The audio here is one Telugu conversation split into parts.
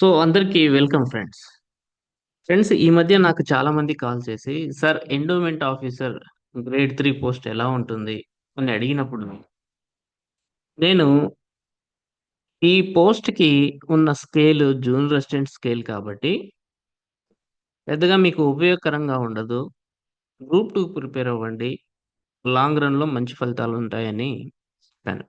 సో, అందరికీ వెల్కమ్ ఫ్రెండ్స్. ఫ్రెండ్స్ ఈ మధ్య నాకు చాలా మంది కాల్ చేసి, "sir endowment officer grade three post ఎలా ఉంటుంది?" అని అడిగినప్పుడు నేను ఈ పోస్ట్‌కి ఉన్న స్కేల్ జూన్ రెసిడెంట్ స్కేల్ కాబట్టి పెద్దగా మీకు ఉపయోగకరంగా ఉండదు. గ్రూప్ టూ ప్రిపేర్ అవ్వండి. లాంగ్ రన్‌లో మంచి ఫలితాలు ఉంటాయని చెప్పాను.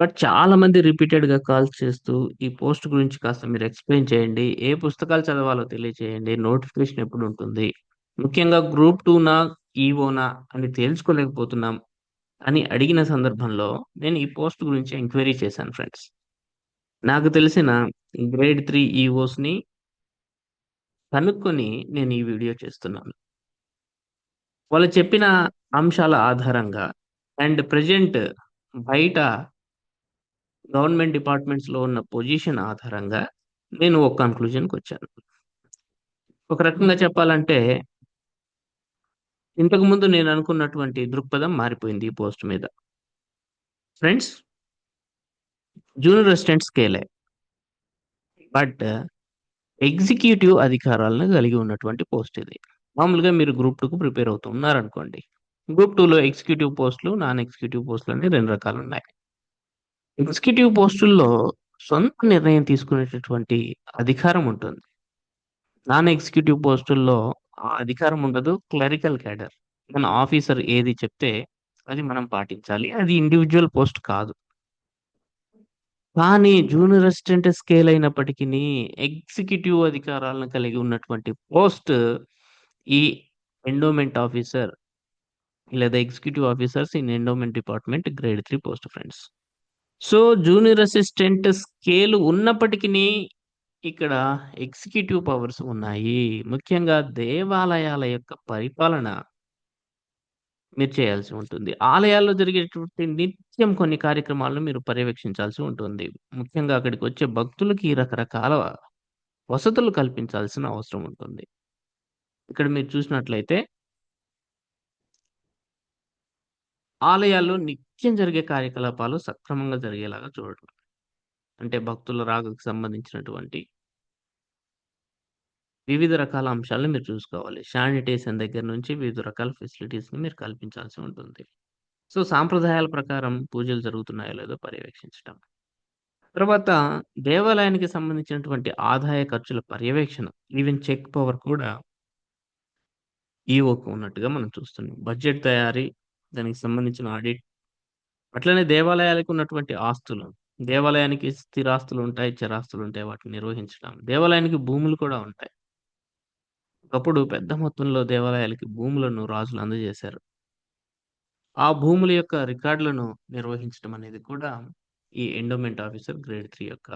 బట్ చాలా మంది రిపీటెడ్‌గా కాల్స్ చేస్తూ, "ఈ పోస్ట్ గురించి కాస్త మీరు ఎక్స్‌ప్లెయిన్ చేయండి. ఏ పుస్తకాలు చదవాలో తెలియచేయండి. నోటిఫికేషన్ ఎప్పుడు ఉంటుంది ముఖ్యంగా గ్రూప్ టూనా ఈవోనా అని తేల్చుకోలేకపోతున్నాం." అని అడిగిన సందర్భంలో నేను ఈ పోస్ట్ గురించి ఎంక్వైరీ చేశాను ఫ్రెండ్స్. నాకు తెలిసిన గ్రేడ్ త్రీ ఈవోస్ని కనుక్కొని నేను ఈ వీడియో చేస్తున్నాను. వాళ్ళు చెప్పిన అంశాల ఆధారంగా అండ్ ప్రెజెంట్ బయట గవర్నమెంట్ డిపార్ట్మెంట్స్‌లో ఉన్న పొజిషన్ ఆధారంగా నేను ఒక కన్క్లూజన్‌కొచ్చాను. ఒక రకంగా చెప్పాలంటే ఇంతకుముందు నేను అనుకున్నటువంటి దృక్పథం మారిపోయింది ఈ పోస్ట్ మీద. ఫ్రెండ్స్ జూనియర్ అసిస్టెంట్ స్కేలే. బట్ ఎగ్జిక్యూటివ్ అధికారాలను కలిగి ఉన్నటువంటి పోస్ట్ ఇది. మామూలుగా మీరు గ్రూప్ టూకు ప్రిపేర్ అవుతున్నారు అనుకోండి గ్రూప్ టూలో ఎగ్జిక్యూటివ్ పోస్టులు, నాన్ ఎగ్జిక్యూటివ్ పోస్టులు అనే రెండు రకాలు ఉన్నాయి ఎగ్జిక్యూటివ్ పోస్టుల్లో సొంత నిర్ణయం తీసుకునేటటువంటి అధికారం ఉంటుంది. నాన్ ఎగ్జిక్యూటివ్ పోస్టుల్లో ఆ అధికారం ఉండదు. Clerical cadre. మన ఆఫీసర్ ఏది చెప్తే అది మనం పాటించాలి. అది ఇండివిజువల్ పోస్ట్ కాదు. కానీ జూనియర్ అసిస్టెంట్ స్కేల్ అయినప్పటికీ ఎగ్జిక్యూటివ్ అధికారాలను కలిగి ఉన్నటువంటి పోస్ట్ ఈ ఎండోమెంట్ ఆఫీసర్ లేదా executive officers in endowment department grade three post friends. So, junior assistant scale ఉన్నప్పటికీ ఇక్కడ ఎగ్జిక్యూటివ్ పవర్స్ ఉన్నాయి. ముఖ్యంగా దేవాలయాల యొక్క పరిపాలన మీరు చేయాల్సి ఉంటుంది. ఆలయాల్లో జరిగేటువంటి నిత్యం కొన్ని కార్యక్రమాలను మీరు పర్యవేక్షించాల్సి ఉంటుంది. ముఖ్యంగా అక్కడికి వచ్చే భక్తులకి రకరకాల వసతులు కల్పించాల్సిన అవసరం ఉంటుంది. ఇక్కడ మీరు చూసినట్లయితే ఆలయాల్లో నిత్యం జరిగే కార్యకలాపాలు సక్రమంగా జరిగేలాగా చూడటం. అంటే భక్తుల రాగకు సంబంధించినటువంటి వివిధ రకాల అంశాలను మీరు చూసుకోవాలి. శానిటేషన్ దగ్గర నుంచి వివిధ రకాల ఫెసిలిటీస్‌ని మీరు కల్పించాల్సి ఉంటుంది. సో, సాంప్రదాయాల ప్రకారం పూజలు జరుగుతున్నాయో లేదో పర్యవేక్షించటం. తర్వాత దేవాలయానికి సంబంధించినటువంటి ఆదాయ ఖర్చుల పర్యవేక్షణ, ఈవెన్ చెక్ పవర్ కూడా ఈఓకు ఉన్నట్టుగా మనం చూస్తున్నాం. బడ్జెట్ తయారీ, దానికి సంబంధించిన ఆడిట్, అట్లనే దేవాలయాలకు ఉన్నటువంటి ఆస్తులు, దేవాలయానికి స్థిరాస్తులు ఉంటాయి చరాస్తులు ఉంటాయి వాటిని నిర్వహించడం. దేవాలయానికి భూములు కూడా ఉంటాయి. ఒకప్పుడు పెద్ద మొత్తంలో దేవాలయాలకి భూములను రాజులు అందజేశారు. ఆ భూముల యొక్క రికార్డులను నిర్వహించడం అనేది కూడా ఈ ఎండోమెంట్ ఆఫీసర్ గ్రేడ్ త్రీ యొక్క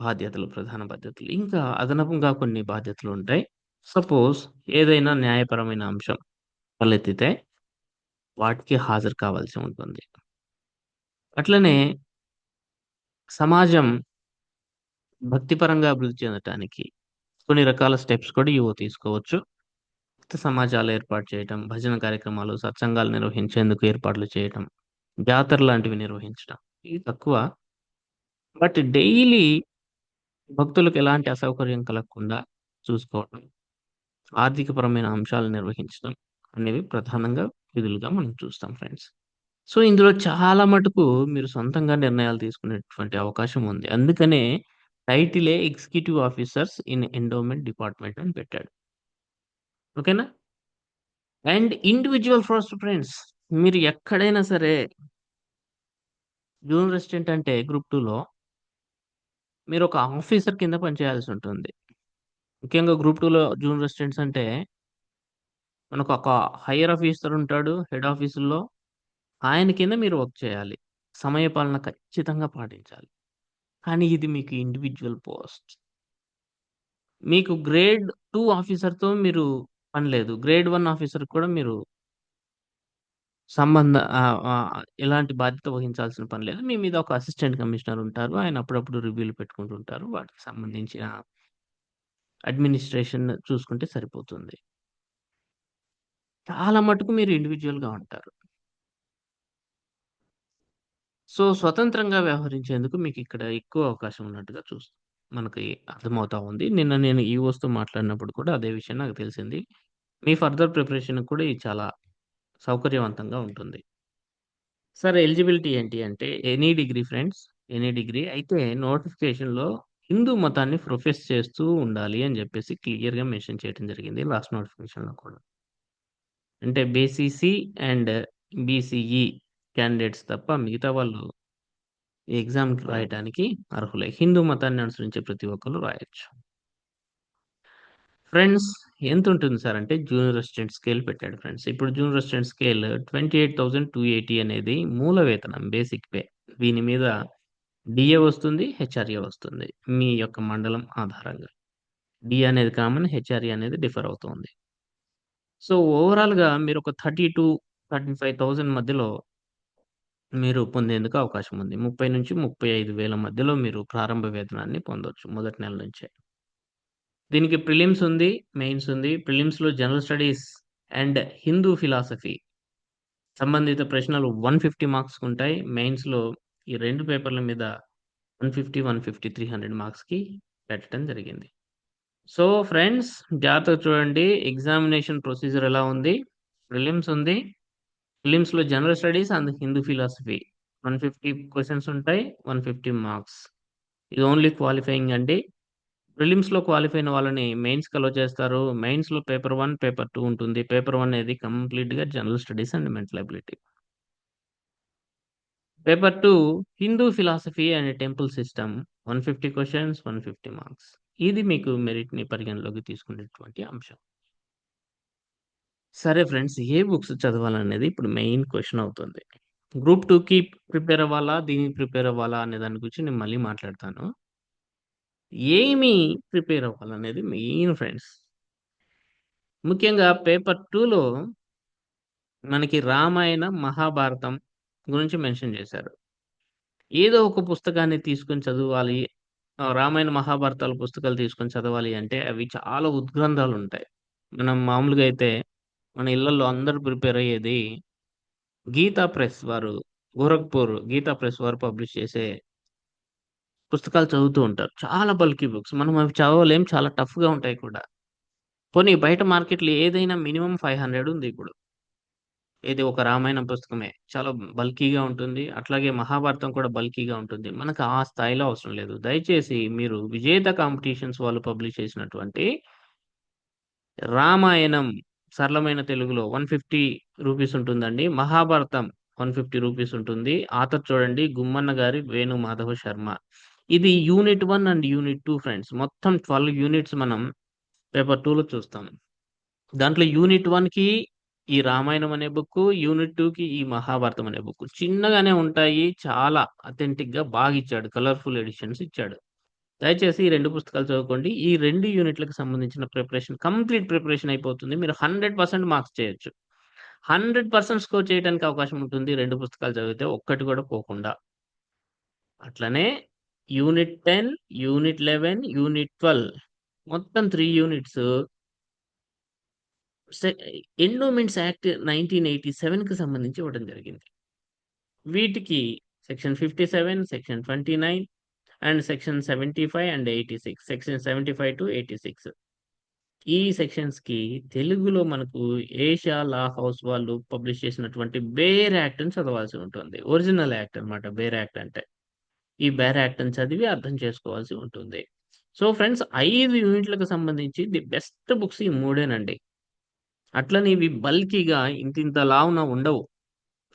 బాధ్యతలు, ప్రధాన బాధ్యతలు. ఇంకా అదనపుగా కొన్ని బాధ్యతలు ఉంటాయి సపోజ్ ఏదైనా న్యాయపరమైన అంశం తలెత్తితే వాటికి హాజరు కావాల్సి ఉంటుంది. అట్లనే సమాజం భక్తిపరంగా అభివృద్ధి చెందటానికి కొన్ని రకాల స్టెప్స్ కూడా ఈఓ తీసుకోవచ్చు. భక్త సమాజాలు ఏర్పాటు చేయటం, భజన కార్యక్రమాలు, సత్సంగాలు నిర్వహించేందుకు ఏర్పాట్లు చేయటం, జాతర లాంటివి నిర్వహించటం. ఇవి తక్కువ. బట్ డైలీ భక్తులకు ఎలాంటి అసౌకర్యం కలగకుండా చూసుకోవటం, ఆర్థికపరమైన అంశాలు నిర్వహించడం అనేవి ప్రధానంగా విధులుగా మనం చూస్తాం ఫ్రెండ్స్. సో, ఇందులో చాలా మటుకు మీరు సొంతంగా నిర్ణయాలు తీసుకునేటువంటి అవకాశం ఉంది. అందుకనే టైటిలే executive officers in endowment department అని పెట్టాడు. ఓకేనా? అండ్ ఇండివిజువల్ ఫస్ట్ ఫ్రెండ్స్ మీరు ఎక్కడైనా సరే జూనియర్ రెసిడెంట్ అంటే గ్రూప్ టులో మీరు ఒక ఆఫీసర్ కింద పనిచేయాల్సి ఉంటుంది. ముఖ్యంగా గ్రూప్ టూలో జూనియర్ రెసిడెంట్స్ అంటే మనకు ఒక హైయర్ ఆఫీసర్ ఉంటాడు హెడ్ ఆఫీసుల్లో. ఆయన కింద మీరు వర్క్ చేయాలి. సమయపాలన ఖచ్చితంగా పాటించాలి. కానీ ఇది మీకు ఇండివిజువల్ పోస్ట్. మీకు గ్రేడ్ టూ ఆఫీసర్‌తో మీరు పని లేదు. గ్రేడ్ వన్ ఆఫీసర్ కూడా మీరు సంబంధ ఎలాంటి బాధ్యత వహించాల్సిన పని లేదు. మీ మీద ఒక అసిస్టెంట్ కమిషనర్ ఉంటారు. ఆయన అప్పుడప్పుడు రివ్యూలు పెట్టుకుంటుంటారు వాటికి సంబంధించిన అడ్మినిస్ట్రేషన్ చూసుకుంటే సరిపోతుంది. చాలా మటుకు మీరు ఇండివిజువల్గా ఉంటారు. సో, స్వతంత్రంగా వ్యవహరించేందుకు మీకు ఇక్కడ ఎక్కువ అవకాశం ఉన్నట్టుగా చూస్తాం. మనకి అర్థమవుతా ఉంది. నిన్న నేను ఈ వస్తువు మాట్లాడినప్పుడు కూడా అదే విషయం నాకు తెలిసింది. మీ ఫర్దర్ ప్రిపరేషన్ కూడా ఇది చాలా సౌకర్యవంతంగా ఉంటుంది. సార్ ఎలిజిబిలిటీ ఏంటి అంటే any degree friends. Any degree. అయితే నోటిఫికేషన్‌లో హిందూ మతాన్ని ప్రొఫెస్ చేస్తూ ఉండాలి అని చెప్పేసి క్లియర్‌గా మెన్షన్ చేయడం జరిగింది లాస్ట్ నోటిఫికేషన్‌లో కూడా. అంటే బీసీసీ అండ్ బీసీఈ క్యాండిడేట్స్ తప్ప మిగతా వాళ్ళు ఈ ఎగ్జామ్‌కి రాయటానికి అర్హులే. హిందూ మతాన్ని అనుసరించే ప్రతి ఒక్కళ్ళు రాయొచ్చు. ఫ్రెండ్స్ ఎంతుంటుంది సార్ అంటే జూనియర్ అసిస్టెంట్ స్కేల్ పెట్టాడు ఫ్రెండ్స్. ఇప్పుడు జూనియర్ అసిస్టెంట్ స్కేల్ 28,280 అనేది మూల వేతనం బేసిక్ పే. దీని మీద డీఏ వస్తుంది. హెచ్ఆర్ఏ వస్తుంది. మీ యొక్క మండలం ఆధారంగా. డీఏ అనేది కామన్. హెచ్ఆర్ఏ అనేది డిఫర్ అవుతుంది. సో, ఓవరాల్‌గా మీరు ఒక 32, 35,000 మధ్యలో మీరు పొందేందుకు అవకాశం ఉంది. 30,000-35,000 మధ్యలో మీరు ప్రారంభ వేతనాన్ని పొందొచ్చు మొదటి నెల నుంచే. దీనికి ప్రిలిమ్స్ ఉంది. మెయిన్స్ ఉంది. ప్రిలిమ్స్‌లో general studies and Hindu philosophy సంబంధిత ప్రశ్నలు 150 మార్క్స్‌కుంటాయి. మెయిన్స్‌లో ఈ 2 పేపర్ల మీద 150, 150, 300 మార్క్స్‌కి పెట్టడం జరిగింది. సో, ఫ్రెండ్స్ జాగ్రత్తగా చూడండి. ఎగ్జామినేషన్ ప్రొసీజర్ ఎలా ఉంది? ప్రిలిమ్స్ ఉంది. ప్రిలిమ్స్‌లో general studies and Hindu philosophy one fifty questions ఉంటాయి. 150 మార్క్స్. ఇది ఓన్లీ క్వాలిఫైయింగ్ అండి. ప్రిలిమ్స్‌లో క్వాలిఫై అయిన వాళ్ళని మెయిన్స్‌కి అలో చేస్తారు. మెయిన్స్‌లో పేపర్ వన్ పేపర్ టూ ఉంటుంది. పేపర్ వన్ అనేది కంప్లీట్‌గా general studies and mental ability paper two Hindu philosophy and temple system one fifty questions one fifty marks. ఇది మీకు మెరిట్‌ని పరిగణలోకి తీసుకునేటువంటి అంశం. సరే ఫ్రెండ్స్ ఏ బుక్స్ చదవాలనేది ఇప్పుడు మెయిన్ క్వశ్చన్ అవుతుంది. గ్రూప్ టూకి ప్రిపేర్ అవ్వాలా? దీనికి ప్రిపేర్ అవ్వాలా? అనే దాని గురించి నేను మళ్ళీ మాట్లాడతాను. ఏమి ప్రిపేర్ అవ్వాలనేది మెయిన్ ఫ్రెండ్స్. ముఖ్యంగా పేపర్ టూలో మనకి రామాయణ మహాభారతం గురించి మెన్షన్ చేశారు. ఏదో ఒక పుస్తకాన్ని తీసుకొని చదవాలి. రామాయణ, మహాభారతాల పుస్తకాలు తీసుకొని చదవాలి అంటే అవి చాలా ఉద్గ్రంథాలుంటాయి. మనం మామూలుగా అయితే మన ఇళ్ళలో అందరూ ప్రిపేర్ అయ్యేది గీతా ప్రెస్ వారు గోరఖ్పూర్ గీతా ప్రెస్ వారు పబ్లిష్ చేసే పుస్తకాలు చదువుతూ ఉంటారు. చాలా బల్కీ బుక్స్. మనం అవి చదవలేం. చాలా టఫ్‌గా ఉంటాయి కూడా. పోనీ బయట మార్కెట్‌లో ఏదైనా మినిమం ఫైవ్ హండ్రెడ్ ఉంది ఇప్పుడు. ఏది ఒక రామాయణం పుస్తకమే. చాలా బల్కీగా ఉంటుంది. అట్లాగే మహాభారతం కూడా బల్కీగా ఉంటుంది. మనకు ఆ స్థాయిలో అవసరం లేదు. దయచేసి మీరు విజేత కాంపిటీషన్స్ వాళ్ళు పబ్లిష్ చేసినటువంటి రామాయణం సరళమైన తెలుగులో 150 రూపీస్ ఉంటుందండి. మహాభారతం 150 రూపీస్ ఉంటుంది. ఆథర్ చూడండి గుమ్మన్న గారి వేణు మాధవ శర్మ. ఇది unit one and unit two friends. మొత్తం 12 యూనిట్స్ మనం పేపర్ టూలో చూస్తాం. దాంట్లో యూనిట్ వన్కి ఈ రామాయణం అనే బుక్కు, యూనిట్ టూకి ఈ మహాభారతం అనే బుక్కు. చిన్నగానే ఉంటాయి. చాలా అథెంటిక్‌గా బాగిచ్చాడు. కలర్‌ఫుల్ ఎడిషన్స్ ఇచ్చాడు. దయచేసి ఈ రెండు పుస్తకాలు చదువుకోండి. ఈ రెండు యూనిట్‌లకు సంబంధించిన ప్రిపరేషన్ కంప్లీట్ ప్రిపరేషన్ అయిపోతుంది. మీరు 100% మార్క్స్ చేయొచ్చు. 100% స్కోర్ చేయడానికి అవకాశం ఉంటుంది. రెండు పుస్తకాలు చదివితే ఒక్కటి కూడా పోకుండా. అట్లనే యూనిట్ 10, యూనిట్ 11, యూనిట్ 12 మొత్తం త్రీ యూనిట్స్ ఎండోమెంట్స్ యాక్ట్ 1987కి సంబంధించి ఇవ్వడం జరిగింది. వీటికి section 57, section 29 and section 75 and 86. Section 75-86. ఈ సెక్షన్స్‌కి తెలుగులో మనకు ఏషియా లా హౌస్ వాళ్ళు పబ్లిష్ చేసినటువంటి బేర్ యాక్ట్‌ని చదవాల్సి ఉంటుంది. ఒరిజినల్ యాక్ట్ అన్నమాట బేర్ యాక్ట్ అంటే. ఈ బేర్ యాక్ట్‌ని చదివి అర్థం చేసుకోవాల్సి ఉంటుంది. సో ఫ్రెండ్స్ ఐదు యూనిట్‌లకు సంబంధించి ది బెస్ట్ బుక్స్ ఈ మూడేనండి. అట్లనే ఇవి బల్కీగా ఇంతింత లావున ఉండవు.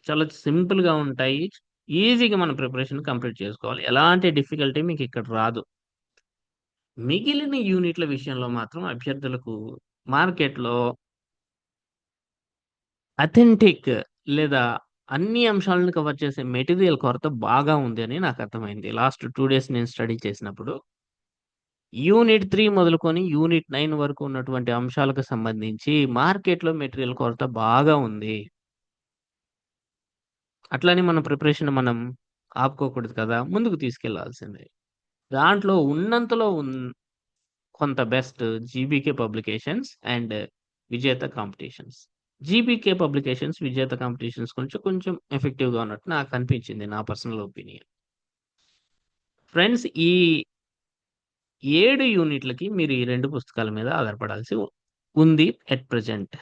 చాలా సింపుల్‌గా ఉంటాయి. ఈజీగా మన ప్రిపరేషన్ కంప్లీట్ చేసుకోవాలి. ఎలాంటి డిఫికల్టీ మీకు ఇక్కడ రాదు. మిగిలిన యూనిట్‌ల విషయంలో మాత్రం అభ్యర్థులకు మార్కెట్‌లో అథెంటిక్ లేదా అన్ని అంశాలను కవర్ చేసే మెటీరియల్ కొరత బాగా ఉంది అని నాకు అర్థమైంది. లాస్ట్ టూ డేస్ నేను స్టడీ చేసినప్పుడు. యూనిట్ త్రీ మొదలుకొని యూనిట్ నైన్ వరకు ఉన్నటువంటి అంశాలకు సంబంధించి మార్కెట్‌లో మెటీరియల్ కొరత బాగా ఉంది. అట్లని మన ప్రిపరేషన్ మనం ఆపుకోకూడదు కదా! ముందుకు తీసుకెళ్ళాల్సిందే. దాంట్లో ఉన్నంతలో ఉన్ కొంత best GBK publications and Vijetha competitions. GBK publications, Vijetha competitions కొంచెం కొంచెం ఎఫెక్టివ్‌గా ఉన్నట్టు నాకు అనిపించింది. నా పర్సనల్ ఒపీనియన్. ఫ్రెండ్స్ ఈ ఏడు యూనిట్లకి మీరు ఈ రెండు పుస్తకాల మీద ఆధారపడాల్సి ఉంది ఎట్ ప్రజెంట్.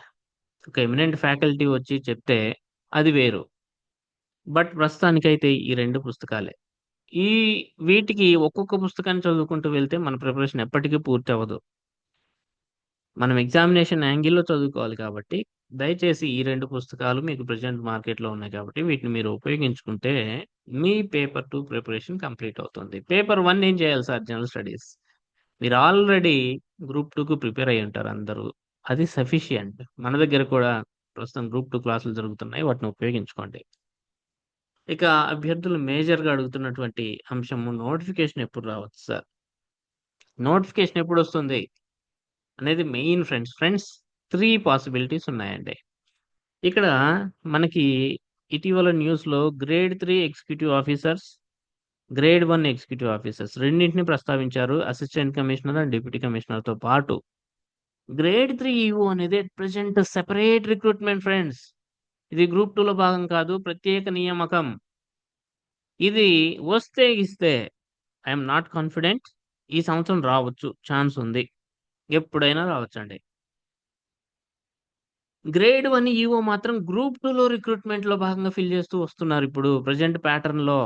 ఒక ఎమినెంట్ ఫ్యాకల్టీ వచ్చి చెప్తే అది వేరు. బట్ ప్రస్తుతానికైతే ఈ రెండు పుస్తకాలే. ఈ వీటికి ఒక్కొక్క పుస్తకాన్ని చదువుకుంటూ వెళ్తే మన ప్రిపరేషన్ ఎప్పటికీ పూర్తి అవ్వదు మనం ఎగ్జామినేషన్ యాంగిల్లో చదువుకోవాలి కాబట్టి దయచేసి ఈ రెండు పుస్తకాలు మీకు ప్రజెంట్ మార్కెట్లో ఉన్నాయి కాబట్టి వీటిని మీరు ఉపయోగించుకుంటే మీ పేపర్ టూ ప్రిపరేషన్ కంప్లీట్ అవుతుంది. పేపర్ వన్ ఏం చేయాలి సార్? General studies. మీరు ఆల్రెడీ గ్రూప్ టూకు ప్రిపేర్ అయ్యి ఉంటారు అందరూ. అది సఫిషియంట్. మన దగ్గర కూడా ప్రస్తుతం గ్రూప్ టూ క్లాసులు జరుగుతున్నాయి. వాటిని ఉపయోగించుకోండి. ఇక అభ్యర్థులు మేజర్గా అడుగుతున్నటువంటి అంశము నోటిఫికేషన్ ఎప్పుడు రావచ్చు సార్? నోటిఫికేషన్ ఎప్పుడు వస్తుంది? అనేది main friends. Friends three possibilities ఉన్నాయండి. ఇక్కడ మనకి ఇటీవల న్యూస్లో grade three executive officers grade one executive officers రెండింటిని ప్రస్తావించారు అసిస్టెంట్ కమిషనర్ అండ్ డిప్యూటీ కమిషనర్తో పాటు. గ్రేడ్ త్రీ ఈఓ అనేది ప్రజెంట్ సెపరేట్ రిక్రూట్మెంట్ ఫ్రెండ్స్ ఇది గ్రూప్ టూలో భాగం కాదు ప్రత్యేక నియామకం. ఇది వస్తే ఇస్తే ఐఎమ్ నాట్ కాన్ఫిడెంట్ ఈ సంవత్సరం రావచ్చు ఛాన్స్ ఉంది. ఎప్పుడైనా రావచ్చండి. గ్రేడ్ వన్ ఈఓ మాత్రం గ్రూప్ టూలో రిక్రూట్మెంట్లో భాగంగా ఫిల్ చేస్తూ వస్తున్నారు ఇప్పుడు ప్రజెంట్ ప్యాటర్న్లో.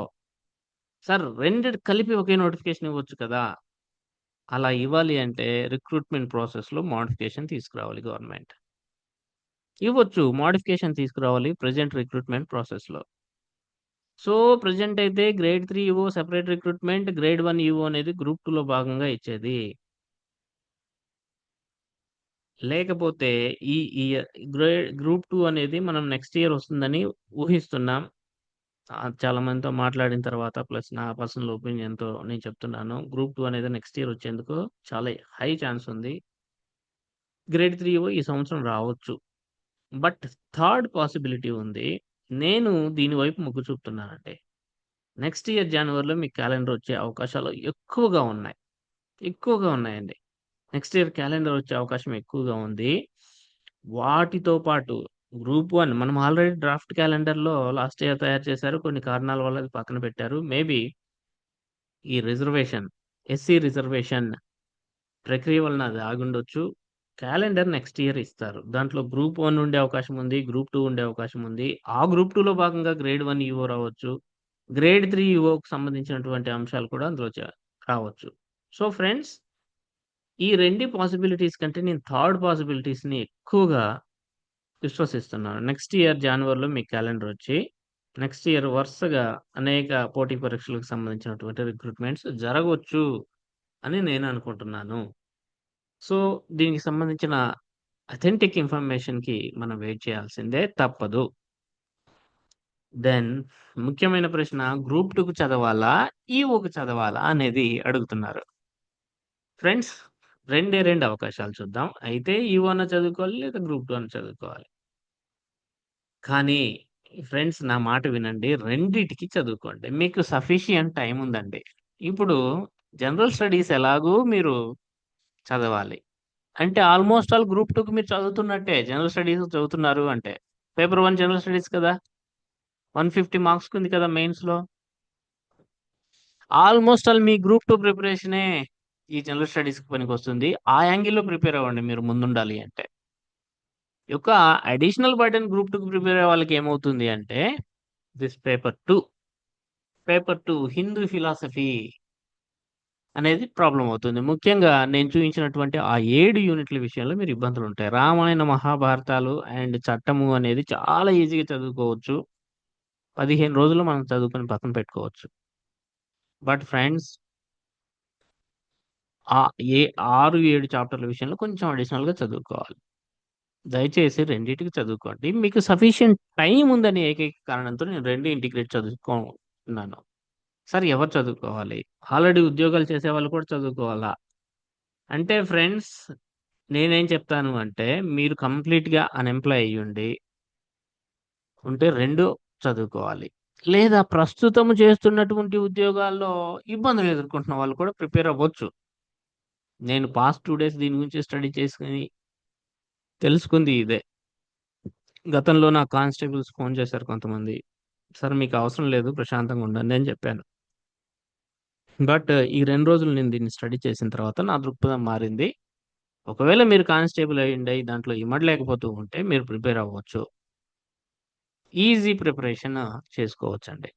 సార్ రెండు కలిపి ఒకే నోటిఫికేషన్ ఇవ్వచ్చు కదా? అలా ఇవ్వాలి అంటే రిక్రూట్మెంట్ ప్రాసెస్లో మోడిఫికేషన్ తీసుకురావాలి గవర్నమెంట్. ఇవ్వచ్చు మోడిఫికేషన్ తీసుకురావాలి ప్రజెంట్ రిక్రూట్మెంట్ ప్రాసెస్లో. సో ప్రజెంట్ అయితే grade three EO separate recruitment grade one EO అనేది గ్రూప్ టూలో భాగంగా ఇచ్చేది. లేకపోతే ఈ ఇయర్ గ్రేడ్ గ్రూప్ టూ అనేది మనం నెక్స్ట్ ఇయర్ వస్తుందని ఊహిస్తున్నాం. చాలా మందితో మాట్లాడిన తర్వాత ప్లస్ నా పర్సనల్ ఒపీనియన్తో నేను చెప్తున్నాను. గ్రూప్ టూ అనేది నెక్స్ట్ ఇయర్ వచ్చేందుకు చాలా హై ఛాన్స్ ఉంది. గ్రేడ్ త్రీ ఈ సంవత్సరం రావచ్చు. బట్ థర్డ్ పాసిబిలిటీ ఉంది. నేను దీని వైపు మొగ్గు చూపుతున్నానండి. నెక్స్ట్ ఇయర్ జనవరిలో మీకు క్యాలెండర్ వచ్చే అవకాశాలు ఎక్కువగా ఉన్నాయి. ఎక్కువగా ఉన్నాయండి. నెక్స్ట్ ఇయర్ క్యాలెండర్ వచ్చే అవకాశం ఎక్కువగా ఉంది. వాటితో పాటు గ్రూప్ వన్ మనం ఆల్రెడీ డ్రాఫ్ట్ క్యాలెండర్లో లాస్ట్ ఇయర్ తయారు చేశారు. కొన్ని కారణాల వల్ల అది పక్కన పెట్టారు. మేబీ ఈ రిజర్వేషన్ ఎస్సీ రిజర్వేషన్ ప్రక్రియ వలన అది ఆగుండొచ్చు. క్యాలెండర్ నెక్స్ట్ ఇయర్ ఇస్తారు. దాంట్లో గ్రూప్ వన్ ఉండే అవకాశం ఉంది గ్రూప్ టూ ఉండే అవకాశం ఉంది. ఆ గ్రూప్ టూలో భాగంగా గ్రేడ్ వన్ ఈవో రావచ్చు. గ్రేడ్ త్రీ ఈవోకు సంబంధించినటువంటి అంశాలు కూడా అందులో రావచ్చు. సో ఫ్రెండ్స్ ఈ రెండు పాసిబిలిటీస్ కంటే నేను థర్డ్ పాసిబిలిటీస్ని ఎక్కువగా విశ్వసిస్తున్నాను నెక్స్ట్ ఇయర్ జనవరిలో మీ క్యాలెండర్ వచ్చి నెక్స్ట్ ఇయర్ వరుసగా అనేక పోటీ పరీక్షలకు సంబంధించినటువంటి రిక్రూట్మెంట్స్ జరగవచ్చు అని నేను అనుకుంటున్నాను. సో దీనికి సంబంధించిన అథెంటిక్ ఇన్ఫర్మేషన్కి మనం వెయిట్ చేయాల్సిందే తప్పదు. దెన్ ముఖ్యమైన ప్రశ్న గ్రూప్ టూకు చదవాలా ఈ ఓకు చదవాలా అనేది అడుగుతున్నారు. ఫ్రెండ్స్ రెండే రెండు అవకాశాలు చూద్దాం. అయితే e ఈ అన్న చదువుకోవాలి లేదా గ్రూప్ టూ అన్న చదువుకోవాలి? కానీ ఫ్రెండ్స్ నా మాట వినండి. రెండిటికి చదువుకోండి. మీకు సఫిషియంట్ టైం ఉందండి. ఇప్పుడు జనరల్ స్టడీస్ ఎలాగూ మీరు చదవాలి. అంటే ఆల్మోస్ట్ ఆల్ గ్రూప్ టూకి మీరు చదువుతున్నట్టే. జనరల్ స్టడీస్ చదువుతున్నారు అంటే. పేపర్ వన్ జనరల్ స్టడీస్ కదా? వన్ ఫిఫ్టీ మార్క్స్ ఉంది కదా మెయిన్స్లో ఆల్మోస్ట్ ఆల్ మీ గ్రూప్ టూ ప్రిపరేషనే ఈ జనరల్ స్టడీస్కి పనికి వస్తుంది ఆ యాంగిల్లో ప్రిపేర్ అవ్వండి మీరు ముందుండాలి అంటే. యొక్క అడిషనల్ బటన్ గ్రూప్ టూకి ప్రిపేర్ అయ్యే వాళ్ళకి ఏమవుతుంది అంటే this paper two. Paper two Hindu philosophy అనేది ప్రాబ్లం అవుతుంది. ముఖ్యంగా నేను చూపించినటువంటి ఆ ఏడు యూనిట్ల విషయంలో మీరు ఇబ్బందులు ఉంటాయి. రామాయణ మహాభారతాలు అండ్ చట్టము అనేది చాలా ఈజీగా చదువుకోవచ్చు. పదిహేను రోజులు మనం చదువుకొని పక్కన పెట్టుకోవచ్చు. బట్ ఫ్రెండ్స్ ఆ ఏ ఆరు ఏడు చాప్టర్ల విషయంలో కొంచెం అడిషనల్గా చదువుకోవాలి. దయచేసి రెండింటికి చదువుకోండి. మీకు సఫిషియంట్ టైం ఉందని ఏకైక కారణంతో నేను రెండు ఇంటిగ్రేట్ చదువుకున్నాను. సార్ ఎవరు చదువుకోవాలి? ఆల్రెడీ ఉద్యోగాలు చేసే వాళ్ళు కూడా చదువుకోవాలా? అంటే ఫ్రెండ్స్ నేనేం చెప్తాను అంటే మీరు కంప్లీట్గా అన్ఎంప్లాయ్ అయ్యండి ఉంటే రెండు చదువుకోవాలి. లేదా ప్రస్తుతం చేస్తున్నటువంటి ఉద్యోగాల్లో ఇబ్బందులు ఎదుర్కొంటున్న వాళ్ళు కూడా ప్రిపేర్ అవ్వచ్చు. నేను పాస్ట్ టూ డేస్ దీని గురించి స్టడీ చేసుకుని తెలుసుకుంది ఇదే. గతంలో నా కానిస్టేబుల్స్ ఫోన్ చేశారు కొంతమంది. సార్ మీకు అవసరం లేదు ప్రశాంతంగా ఉండండి అని చెప్పాను. బట్ ఈ రెండు రోజులు నేను దీన్ని స్టడీ చేసిన తర్వాత నా దృక్పథం మారింది. ఒకవేళ మీరు కానిస్టేబుల్ అయ్యిండి దాంట్లో ఇమడలేకపోతూ ఉంటే మీరు ప్రిపేర్ అవ్వచ్చు. ఈజీ ప్రిపరేషన్ చేసుకోవచ్చండి.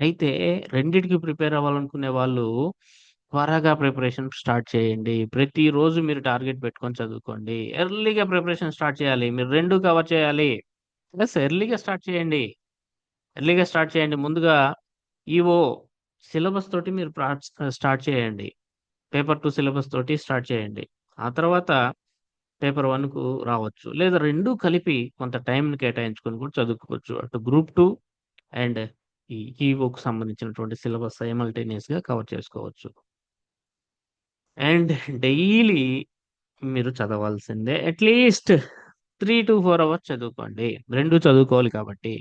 అయితే రెండిటికి ప్రిపేర్ అవ్వాలనుకునే వాళ్ళు త్వరగా ప్రిపరేషన్ స్టార్ట్ చేయండి. ప్రతిరోజు మీరు టార్గెట్ పెట్టుకొని చదువుకోండి. ఎర్లీగా ప్రిపరేషన్ స్టార్ట్ చేయాలి. మీరు రెండు కవర్ చేయాలి. ప్లస్ ఎర్లీగా స్టార్ట్ చేయండి. ఎర్లీగా స్టార్ట్ చేయండి. ముందుగా ఈవో సిలబస్ తోటి మీరు స్టార్ట్ చేయండి. పేపర్ టూ సిలబస్ తోటి స్టార్ట్ చేయండి. ఆ తర్వాత పేపర్ వన్కు రావచ్చు. లేదా రెండు కలిపి కొంత టైంని కేటాయించుకొని కూడా చదువుకోవచ్చు. అటు గ్రూప్ టూ అండ్ ఈ ఈవోకు సంబంధించినటువంటి సిలబస్ సైమల్టేనియస్గా కవర్ చేసుకోవచ్చు. అండ్ డైలీ మీరు చదవాల్సిందే at least three to four hours చదువుకోండి. రెండు చదువుకోవాలి కాబట్టి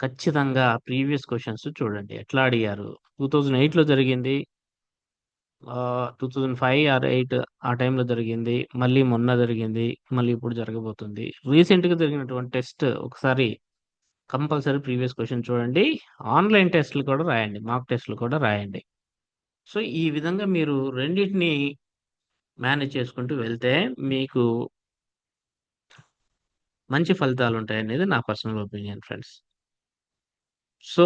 ఖచ్చితంగా ప్రీవియస్ క్వశ్చన్స్ చూడండి. ఎట్లా అడిగారు? టూ థౌజండ్ ఎయిట్లో జరిగింది. Two thousand five or eight ఆ టైంలో జరిగింది. మళ్ళీ మొన్న జరిగింది. మళ్ళీ ఇప్పుడు జరగబోతుంది. రీసెంట్గా జరిగినటువంటి టెస్ట్ ఒకసారి కంపల్సరీ ప్రీవియస్ క్వశ్చన్ చూడండి. ఆన్లైన్ టెస్ట్లు కూడా రాయండి. మాక్ టెస్ట్లు కూడా రాయండి. సో ఈ విధంగా మీరు రెండింటిని మేనేజ్ చేసుకుంటూ వెళ్తే మీకు మంచి ఫలితాలు ఉంటాయి అనేది నా పర్సనల్ ఒపీనియన్ ఫ్రెండ్స్. సో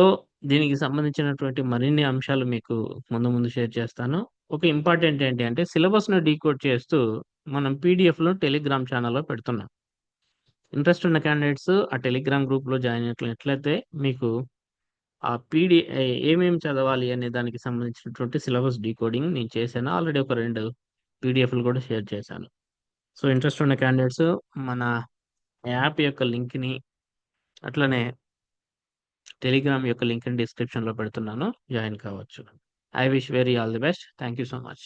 దీనికి సంబంధించినటువంటి మరిన్ని అంశాలు మీకు ముందు ముందు షేర్ చేస్తాను. ఒక ఇంపార్టెంట్ ఏంటి అంటే సిలబస్ను డీకోడ్ చేస్తూ మనం పీడిఎఫ్లో టెలిగ్రామ్ ఛానల్లో పెడుతున్నాం. ఇంట్రెస్ట్ ఉన్న క్యాండిడేట్స్ ఆ టెలిగ్రామ్ గ్రూప్లో జాయిన్ అయినట్లయితే మీకు ఆ పీడి ఏమేమి చదవాలి అనే దానికి సంబంధించినటువంటి సిలబస్ డీకోడింగ్ నేను చేశాను. ఆల్రెడీ ఒక రెండు పీడిఎఫ్లు కూడా షేర్ చేశాను. సో ఇంట్రెస్ట్ ఉన్న క్యాండిడేట్స్ మన యాప్ యొక్క లింక్ని అట్లనే టెలిగ్రామ్ యొక్క లింక్ని డిస్క్రిప్షన్లో పెడుతున్నాను. జాయిన్ కావచ్చు. I wish very all the best. Thank you so much.